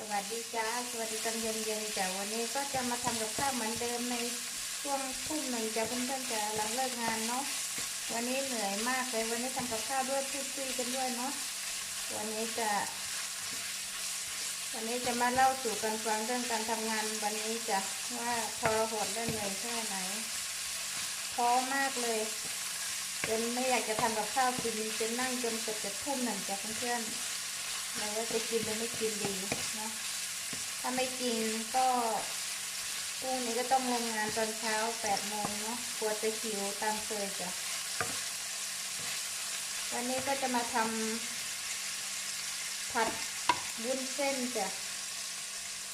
สวัสดีจ้า สวัสดีตอนเย็นๆจ้ะวันนี้ก็จะมาทำกับข้าวเหมือนเดิมในช่วงทุ่มหนึ่งจ้ะเพื่อนๆจ้ะหลังเลิกงานเนาะวันนี้เหนื่อยมากเลยวันนี้ทำกับข้าวด้วยพูดคุยกันด้วยเนาะวันนี้จะ วันนี้จะมาเล่าสู่กันฟังเรื่องการทำงานวันนี้จ้ะว่าทรหดและเหนื่อยแค่ไหนท้อมากเลยจนไม่อยากจะทำกับข้าวกินจะนั่งจนเกือบจะทุ่มหนึ่งจ้ะเพื่อนๆ เราว่าจะกินหรือไม่กินดีนะถ้าไม่กินก็พรุ่งนี้ก็ต้องลงงานตอนเช้าแปดโมงเนาะกลัวจะหิวตามเคยจ้ะวันนี้ก็จะมาทำผัดวุ้นเส้นจ้ะ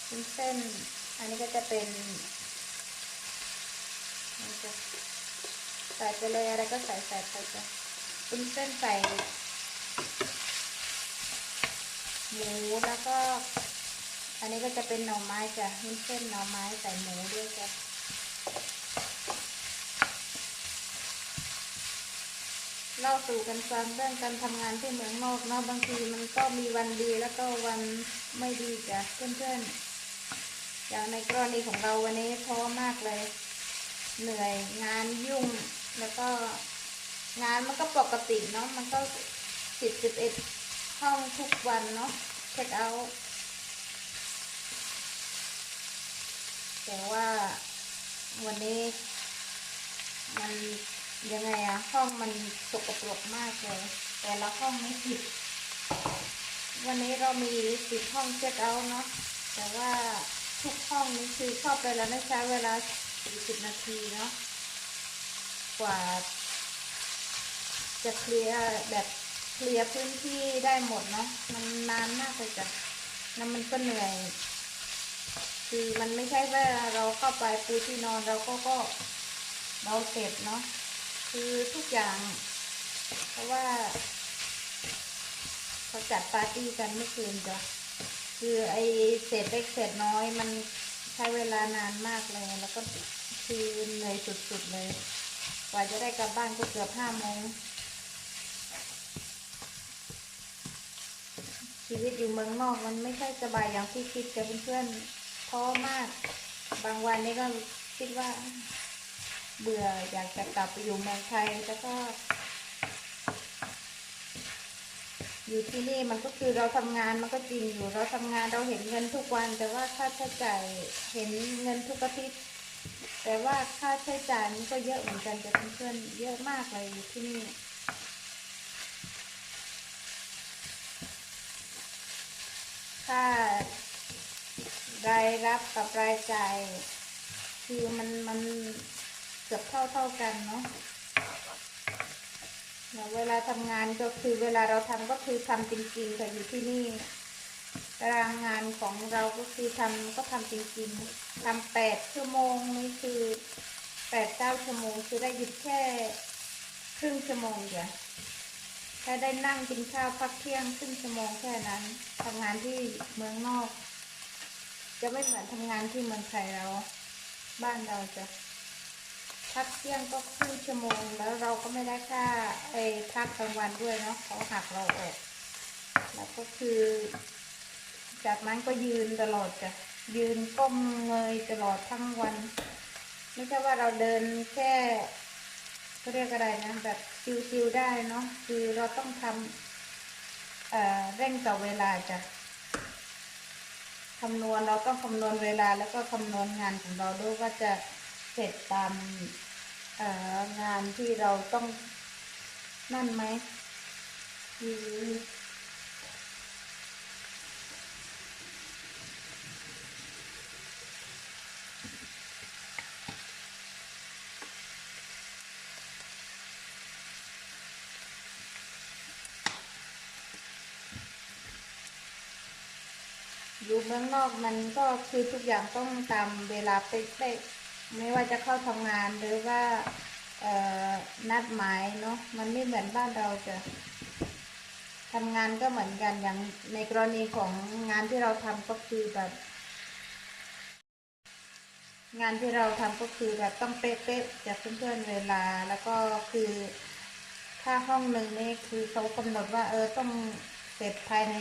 วุ้นเส้น อันนี้ก็จะเป็นจ้ะใส่ไปเลยอะไรก็ใส่ใส่ไปจ้ะวุ้นเส้นใส่ หมูแล้วก็ อันนี้ก็จะเป็นหน่อไม้จ้ะวุ้นเส้นหน่อไม้ใส่หมูด้วยจ้ะเล่าสู่กันฟังเรื่องการทำงานที่เมืองนอกเนาะบางทีมันก็มีวันดีแล้วก็วันไม่ดีจ้ะเพื่อนๆอย่างในกรณีของเราวันนี้ท้อมากเลย เหนื่อยงานยุ่งแล้วก็งานมันก็ปกติเนาะมันก็สิบสิบเอ็ด ห้องทุกวันเนาะเช็คเอาท์แต่ว่าวันนี้ มันยังไงอะห้องมันสกปรกมากเลย แต่ละห้องไม่ผิด วันนี้เรามีสิบห้องเช็คเอาท์เนาะแต่ว่าทุกห้องนี้คือเข้าไปแล้วไม่ใช้เวลาสี่สิบนาทีเนาะกว่าจะเคลียร์แบบ เคลียร์พื้นที่ได้หมดเนาะมันนานมากเลยจ้ะแล้วมันก็เหนื่อย คือมันไม่ใช่ว่าเราเข้าไปปูที่นอนเราก็ก็เราเสร็จเนาะคือทุกอย่าง เพราะว่าเขาจัดปาร์ตี้กันเมื่อคืนจ้ะคือไอเศษเล็กเศษน้อยมันใช้เวลานานมากเลย แล้วก็คือเหนื่อยสุดๆเลย กว่าจะได้กลับบ้านก็เกือบห้าโมง ชีวิตอยู่เมืองนอกมันไม่ใช่สบายอย่างที่คิดกับเพื่อนๆท้อมาก บางวันนี้ก็คิดว่า เบื่ออยากจะกลับไปอยู่เมืองไทยแล้วก็ อยู่ที่นี่มันก็คือเราทำงานมันก็จริงอยู่เราทำงานเราเห็นเงินทุกวัน แต่ว่าค่าใช้จ่ายเห็นเงินทุกอาทิตย์แต่ว่าค่าใช้จ่ายมันก็เยอะเหมือนกันจะเพื่อนๆเยอะมากเลยอยู่ที่นี่ ค่ารายรับกับรายจ่าย คือมันมันเกือบเท่าเท่ากันเนาะแล้วเวลาทำงานก็คือเวลาเราทำก็คือทำจริงๆแต่อยู่ที่นี่ตารางงานของเราก็คือทำก็ทำจริงๆทำแปดชั่วโมงนี่คือแปดเก้าชั่วโมงคือได้หยุดแค่ครึ่งชั่วโมงเดียว แค่ได้นั่งกินข้าวพักเที่ยงครึ่งชั่วโมงแค่นั้นทำงานที่เมืองนอก จะไม่เหมือนทำงานที่เมืองไทยเรา บ้านเราจะพักเที่ยงก็ครึ่งชั่วโมง แล้วเราก็ไม่ได้ค่าไอ้พักกลางวันด้วยเนาะเขาหักเราออกแล้วก็คือ จากนั้นก็ยืนตลอดจ้ะยืนก้มเงยตลอดทั้งวัน ไม่ใช่ว่าเราเดินแค่เขาเรียกอะไรนะแบบ ชิวๆได้เนาะคือเราต้องทำเเร่งต่อเวลาจ้ะคำนวณเราต้องคำนวณเวลาแล้วก็คำนวณงานของเราด้วยว่าจะเสร็จตามงานที่เราต้องนั่นไหมคือ อยู่เมืองนอกมันก็คือทุกอย่างต้องตามเวลาเป๊ะๆไม่ว่าจะเข้าทำงานหรือว่านัดหมายเนาะมันไม่เหมือนบ้านเราจะทำงานก็เหมือนกันอย่างในกรณีของงานที่เราทำก็คือแบบ งานที่เราทำก็คือแบบต้องเป๊ะๆจากเพื่อนๆเวลาแล้วก็คือถ้าห้องหนึ่งนี่คือเขากำหนดว่าเออต้องเสร็จภายใน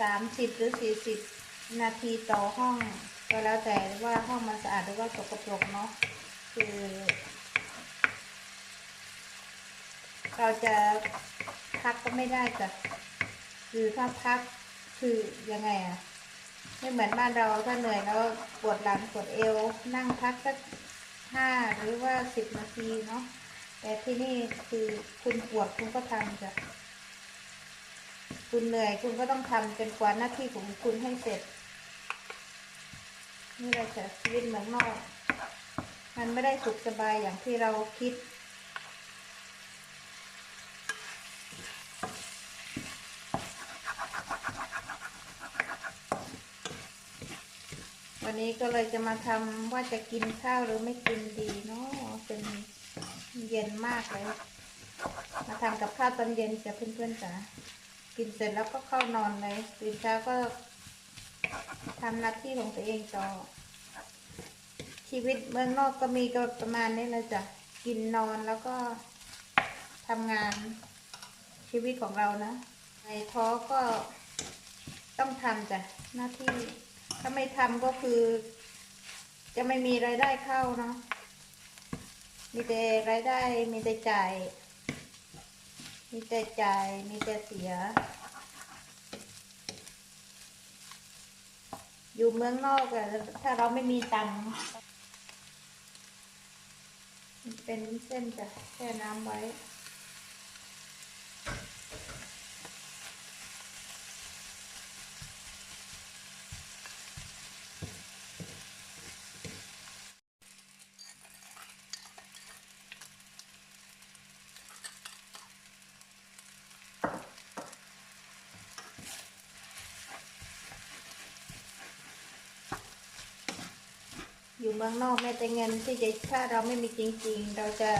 สามสิบหรือสี่สิบนาทีต่อห้อง ก็แล้วแต่ว่าห้องมันสะอาดหรือว่าสกปรกเนาะคือ เราจะพักก็ไม่ได้จ้ะคือถ้าพักคือยังไงอะไม่เหมือนบ้านเราถ้าเหนื่อยแล้วปวดหลังปวดเอว นั่งพักสักห้าหรือว่าสิบนาทีเนาะแต่ที่นี่คือคุณปวดคุณก็ทำจ้ะ คุณเหนื่อยคุณก็ต้องทำจนกว่าหน้าที่ของคุณให้เสร็จ นี่แหละจ้ะชีวิตเมืองนอก มันไม่ได้สุขสบายอย่างที่เราคิดวันนี้ก็เลยจะมาทำว่าจะกินข้าวหรือไม่กินดีเนาะเป็นเย็นมากเลย มาทำกับข้าวตอนเย็นจะเพื่อนๆจ๋า กินเสร็จแล้วก็เข้านอนเลยตื่นเช้าก็ทำหน้าที่ของตัวเองต่อ ชีวิตเมืองนอกก็มีก็ประมาณนี้เลยจ้ะกินนอนแล้วก็ทำงานชีวิตของเรานะในท้อก็ต้องทำจ้ะหน้าที่ถ้าไม่ทำก็คือ จะไม่มีรายได้เข้าเนาะมีแต่รายได้มีแต่จ่าย มีแต่จ่ายมีแต่เสีย อยู่เมืองนอกอะถ้าเราไม่มีตังค์เป็นเส้นจะแช่น้ำไว้ มืองนอกแม้แต่เงินที่จะถ้าเราไม่มีจริง ๆ เราจะ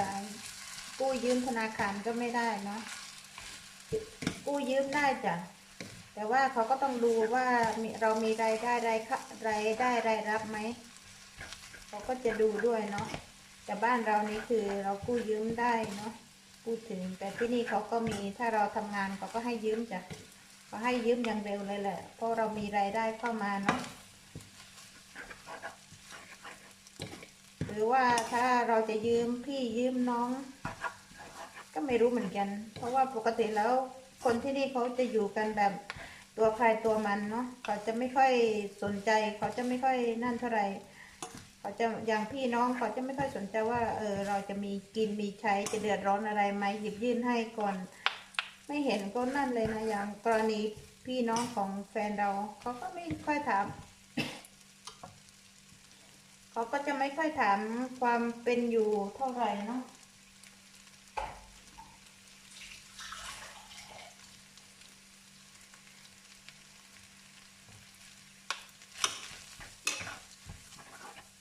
กู้ยืมธนาคารก็ไม่ได้เนาะกู้ยืมได้จ้ะแต่ว่าเขาก็ต้องดูว่าเรามีรายได้รายค่ะรายได้รายรับไหมเขาก็จะดูด้วยเนาะแต่บ้านเรานี่คือเรากู้ยืมได้เนาะพูดถึง แต่ที่นี่เขาก็มีถ้าเราทำงานเขาก็ให้ยืมจ้ะเขาให้ยืมอย่างเร็วเลยแหละเพราะเรามีรายได้เข้ามาเนาะ รือว่าถ้าเราจะยืมพี่ยืมน้อง ก็ไม่รู้เหมือนกัน เพราะว่าปกติแล้วคนที่นี่เขาจะอยู่กันแบบตัวใครตัวมันเนาะเขาจะไม่ค่อยสนใจ เขาจะไม่ค่อยนั่นเท่าไหร่เขาจะอย่างพี่น้องเขาจะไม่ค่อยสนใจว่า เออเราจะมีกินมีใช้จะเดือดร้อนอะไรไหมหยิบยื่นให้ก่อน ไม่เห็นก็นั่นเลยนะอย่างกรณีพี่น้องของแฟนเราเขาก็ไม่ค่อยถาม เขาก็จะไม่ค่อยถามความเป็นอยู่เท่าไหร่เนาะ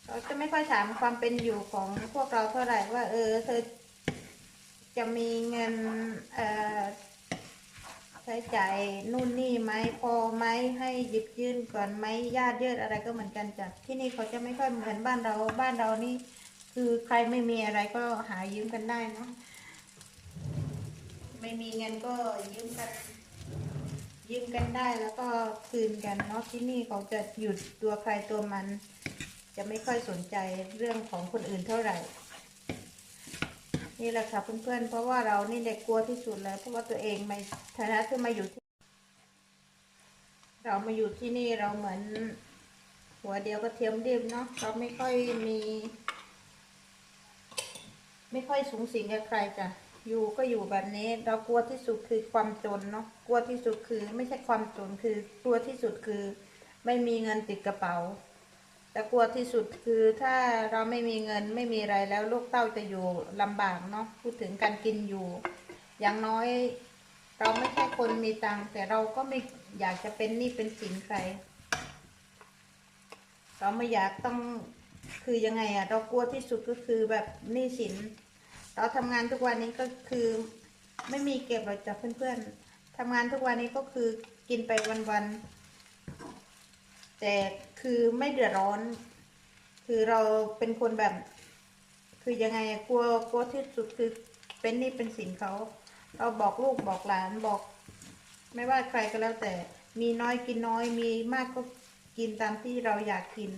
เขาจะไม่ค่อยถามความเป็นอยู่ของพวกเราเท่าไหร่ว่า เออ เธอจะมีเงินเอ่อ ใช้จ่ายนู่นนี่ไหมพอไหมให้หยิบยื่นก่อนไหมญาติเยอะอะไรก็เหมือนกันจ้ะที่นี่เขาจะไม่ค่อยเหมือนบ้านเราบ้านเรานี่ คือใครไม่มีอะไรก็หายืมกันได้เนาะไม่มีเงินก็ยืมกันยืมกันได้แล้วก็คืนกันเนาะที่นี่เขาจะหยุดตัวใครตัวมัน จะไม่ค่อยสนใจเรื่องของคนอื่นเท่าไหร่ นี่แหละค่ะเพื่อนๆ เพราะว่าเรานี่เด็กกลัวที่สุดเลย เพราะว่าตัวเองไม่ฐานะที่มาอยู่ที่เรามาอยู่ที่นี่เราเหมือน หัวเดียวก็เทียมเดียมเนาะเราไม่ค่อยมี ไม่ค่อยสูงสิงกับใครจ้ะอยู่ก็อยู่แบบนี้ เรากลัวที่สุดคือความจนเนาะกลัวที่สุดคือ ไม่ใช่ความจนคือกลัวที่สุดคือ ไม่มีเงินติดกระเป๋า แต่กลัวที่สุดคือถ้าเราไม่มีเงินไม่มีอะไรแล้วลูกเต้าจะอยู่ลำบากเนาะพูดถึงการกินอยู่ อย่างน้อย เราไม่ใช่คนมีตังค์แต่เราก็ไม่อยากจะเป็นหนี้เป็นสินใคร เราไม่อยากต้องคือยังไงอะเรากลัวที่สุดก็คือแบบหนี้สิน เราทำงานทุกวันนี้ก็คือ ไม่มีเก็บหรอกจ้ะเพื่อนๆทำงานทุกวันนี้ก็คือกินไปวันๆ แต่คือไม่เดือดร้อน คือเราเป็นคนแบบ คือยังไงกลัวกลัวที่สุดคือเป็นนี้เป็นสินเขา เราบอกลูกบอกหลานบอก ไม่ว่าใครก็แล้วแต่ มีน้อยกินน้อย มีมากก็กินตามที่เราอยากกิน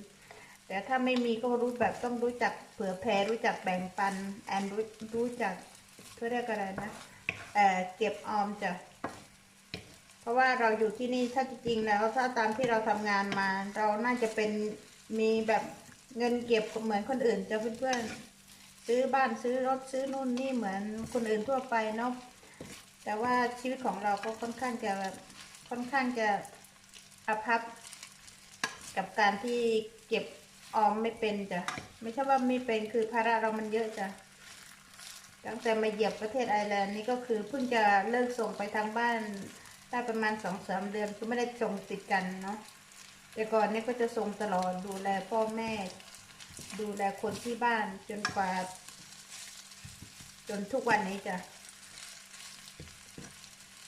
แต่ถ้าไม่มีก็รู้แบบต้องรู้จักเผื่อแผ่รู้จักแบ่งปันแอนรู้รู้จักเขาเรียกอะไรนะเออเก็บออมจ้ะ เพราะว่าเราอยู่ที่นี่ถ้าจริงๆแล้วถ้าตามที่เราทำงานมา เราน่าจะเป็นมีแบบเงินเก็บเหมือนคนอื่นจะเพื่อนๆซื้อบ้านซื้อรถซื้อนู่นนี่เหมือนคนอื่นทั่วไปเนาะแต่ว่าชีวิตของเราก็ค่อนข้างจะแบบค่อนข้างจะอภัพกับการที่เก็บออมไม่เป็นจ้ะไม่ใช่ว่าไม่เป็นคือภาระเรามันเยอะจ้ะตั้งแต่มาเหยียบประเทศไอร์แลนด์นี่ก็คือเพิ่งจะเลิกส่งไปทางบ้าน ได้ประมาณสองสามเดือนคือไม่ได้ส่งติดกันเนาะแต่ก่อนนี่ก็จะส่งตลอดดูแลพ่อแม่ ดูแลคนที่บ้านจนกว่า จนทุกวันนี้จ้ะ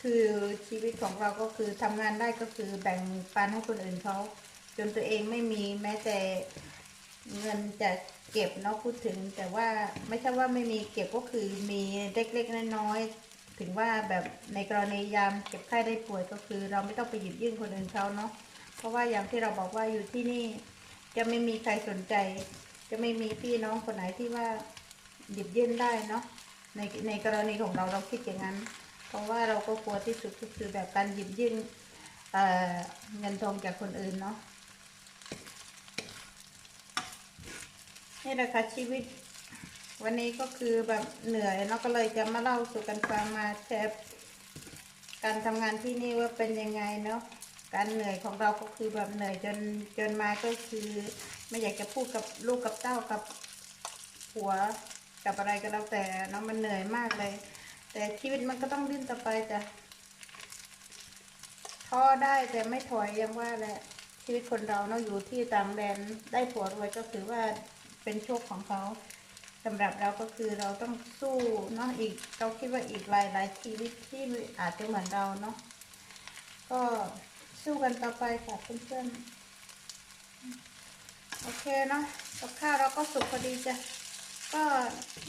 คือชีวิตของเราก็คือทำงานได้ก็คือแบ่งปันให้คนอื่นเขาจนตัวเองไม่มีแม้แต่เงินจะเก็บเนาะพูดถึง แต่ว่าไม่ใช่ว่าไม่มีเก็บก็คือมีเล็กๆน้อยๆ ถึงว่าแบบในกรณียามเก็บไข้ได้ป่วยก็คือ เราไม่ต้องไปหยิบยื่นคนอื่นเขาเนาะเพราะว่าอย่างที่เราบอกว่าอยู่ที่นี่ จะไม่มีใครสนใจ จะไม่มีพี่น้องคนไหนที่ว่าหยิบยื่นได้เนาะในในกรณีของเราเราคิดอย่างนั้น เพราะว่าเราก็กลัวที่สุดก็คือแบบการหยิบยื่นเเงินทองจากคนอื่นเนาะนี่แหละค่ะชีวิต วันนี้ก็คือแบบเหนื่อยเนาะก็เลยจะมาเล่าสู่กันฟังมาแชร์การทำงานที่นี่ว่าเป็นยังไงเนาะการเหนื่อยของเราก็คือแบบเหนื่อยจนจนมาก็คือ ไม่อยากจะพูดกับลูกกับเต้ากับผัวกับอะไรก็แล้วแต่เนาะมันเหนื่อยมากเลย แต่ชีวิตมันก็ต้องดิ้นต่อไปจ้ะท้อได้แต่ไม่ถอยยังว่าแหละชีวิตคนเราเนาะอยู่ที่ต่างแดนได้ผัวรวยก็ถือว่าเป็นโชคของเขา สำหรับเราก็คือเราต้องสู้เนาะอีกเราคิดว่าอีกหลายหลายชีวิตที่อาจจะเหมือนเราเนาะก็สู้กันต่อไปค่ะเพื่อนๆโอเคเนาะกับข้าวเราก็สุกพอดีจ้ะก็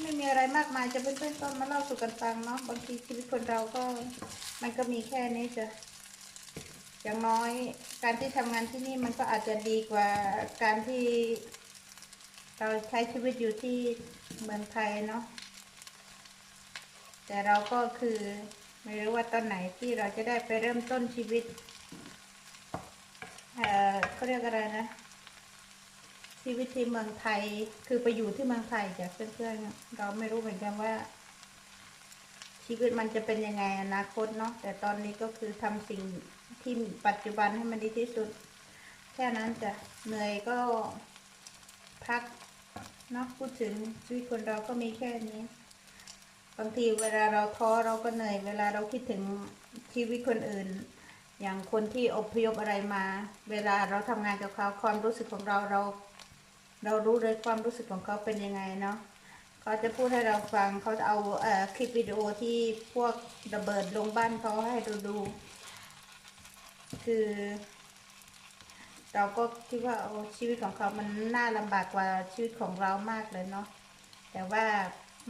ไม่มีอะไรมากมายจะเพื่อนๆก็มาเล่าสู่กันฟังเนาะบางทีชีวิตคนเราก็มันก็มีแค่นี้จ้ะอย่างน้อยการที่ทำงานที่นี่มันก็อาจจะดีกว่าการที่ เราใช้ชีวิตอยู่ที่เมืองไทยเนาะแต่เราก็คือไม่รู้ว่าตอนไหนที่เราจะได้ไปเริ่มต้นชีวิต เออเขาเรียกอะไรนะ ชีวิตที่เมืองไทยคือไปอยู่ที่เมืองไทยจ้ะเพื่อนๆเราไม่รู้เหมือนกันว่า ชีวิตมันจะเป็นยังไงอนาคตเนาะแต่ตอนนี้ก็คือทำสิ่งที่ปัจจุบันให้มันดีที่สุด แค่นั้นจะเหนื่อยก็พัก เนาะพูดถึงชีวิตคนเราก็มีแค่นี้ บางทีเวลาเราท้อเราก็เหนื่อย เวลาเราคิดถึงชีวิตคนอื่น อย่างคนที่อพยพอะไรมา เวลาเราทำงานกับเขาความรู้สึกของเราเรา เรารู้เลยความรู้สึกของเขาเป็นยังไงเนาะเขาจะพูดให้เราฟังเขาจะเอาเอ่อคลิปวิดีโอที่พวกระเบิดลงบ้านเขาให้ดูดู คือ เราก็คิดว่าโอ้ชีวิตของเขามันน่าลำบากกว่าชีวิตของเรามากเลยเนาะแต่ว่า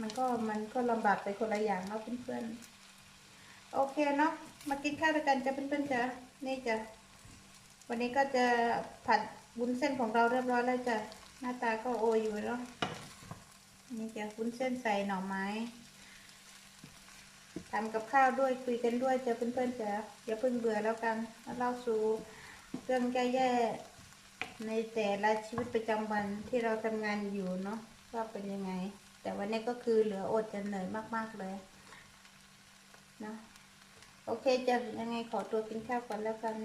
มันก็มันก็ลำบากไปคนละอย่างเนาะเพื่อนๆโอเคเนาะมากินข้าวด้วยกันจะเพื่อนๆจ้ะนี่จ้ะวันนี้ก็จะผัดวุ้นเส้นของเราเรียบร้อยแล้วจ้ะหน้าตาก็โออยู่เนาะนี่จะวุ้นเส้นใส่หน่อไม้ทำกับข้าวด้วยคุยกันด้วยจะเพื่อนๆจ้ะอย่าเพิ่งเบื่อแล้วกันเล่าสู่ เรื่องแย่ๆในแต่ละชีวิตประจำวันที่เราทำงานอยู่เนาะว่าเป็นยังไง แต่วันนี้ก็คือเหลืออดจะเหนื่อยมาก ๆเลยเนาะโอเคจะยังไงขอตัวกินข้าวก่อนแล้วกัน